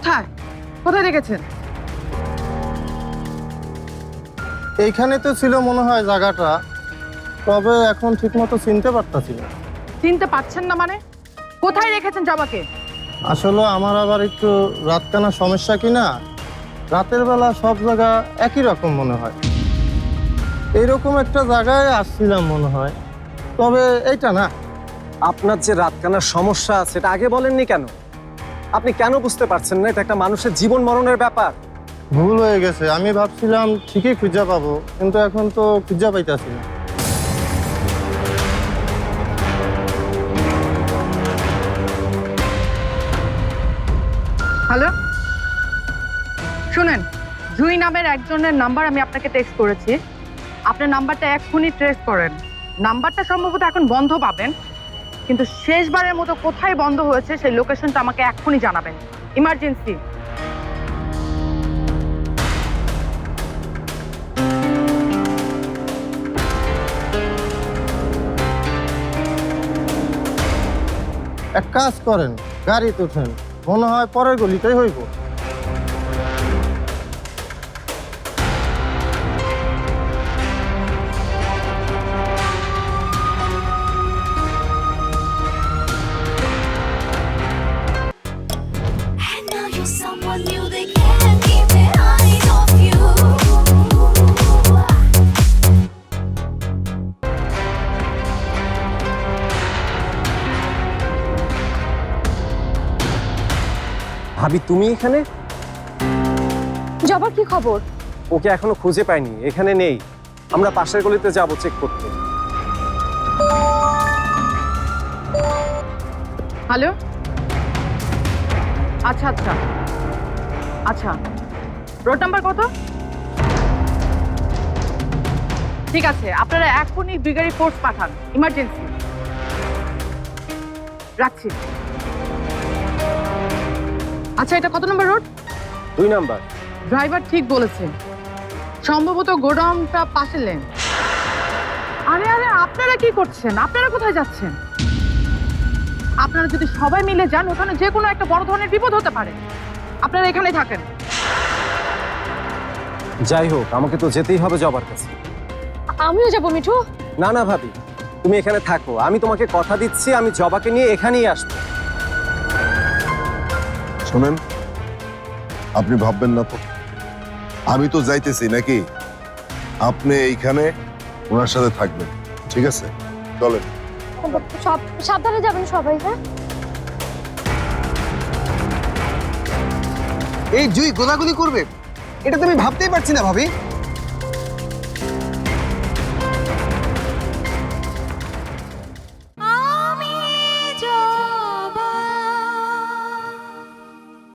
কোথায়? কোথায় রেখেছেন? এইখানে তো ছিল মনে হয় জায়গাটা তবে এখন ঠিকমতো চিনতে পারতাছি না। চিনতে পারছেন না মানে? কোথায় রেখেছেন জবাকে? আসলে আমার আবার একটু রাতকানা সমস্যা কি না? রাতের বেলা সব জায়গা একই রকম মনে হয়। এইরকম একটা জায়গায় আসছিলাম মনে হয় তবে এইটা না। আপনার যে রাতকানার সমস্যা আছে এটা আগে বলেননি কেন? আপনি কেন বুঝতে পারছেন না? এটা একটা মানুষের জীবন মরণের ব্যাপার। ভুল হয়ে গেছে। আমি ভাবছিলাম ঠিকই খুঁজা পাবো কিন্তু এখন তো খুঁজা পাইতাছি না। হ্যালো শুনেন জুই নামের একজনের নাম্বার আমি আপনাকে টেক্সট করেছি। আপনার নাম্বারটা এক্ষুনি ট্রেস করেন। নাম্বারটা সম্ভবত এখন বন্ধ পাবেন। কিন্তু শেষবারের মতো কোথায় বন্ধ হয়েছে সেই লোকেশনটা আমাকে এখনই জানাবেন। ইমার্জেন্সি। এক কাজ করেন, গাড়িতে উঠেন। মনে হয় পরের গলিতেই হইব। ভাবি তুমি এখানে? জবার কি খবর? ওকে এখনও খুঁজে পাইনি এখানে নেই। আমরা পাশের গলিতে যাব চেক করতে। হ্যালো? আচ্ছা আচ্ছা। আচ্ছা। রোড নাম্বার কত? ঠিক আছে আপনারা এখনই দুই গাড়ি ফোর্স পাঠান ইমার্জেন্সি রাখছি। আচ্ছা এটা কত নম্বর রোড? দুই নাম্বার। ড্রাইভার ঠিক বলেছে। সম্ভবত গোডাউনটা পাশে লেন আরে আরে আপনারা কি করছেন? আপনারা কোথায় যাচ্ছেন? আপনারা যদি সবাই মিলে যান ওখানে যে কোনো একটা বড় ধরনের বিপদ হতে পারে। আপনারা এখানে থাকেন। যাই হোক আমাকে তো যেতেই হবে জবার কাছে। আমিও যাব মিঠু। না না ভাবি তুমি এখানে থাকো। আমি তোমাকে কথা দিচ্ছি আমি জবাকে নিয়ে এখানেই আসব। শোনেন আপনি ভাববেন না তো। আমি তো যাইতেছি নাকি? আপনি এইখানে ওনার সাথে থাকবেন ঠিক আছে? চলেন। সব সাবধানে যাবেন সবাই হ্যাঁ? এই জুই গোলাগুলি করবে? এটা তো আমি ভাবতেই পারছি না ভাবি।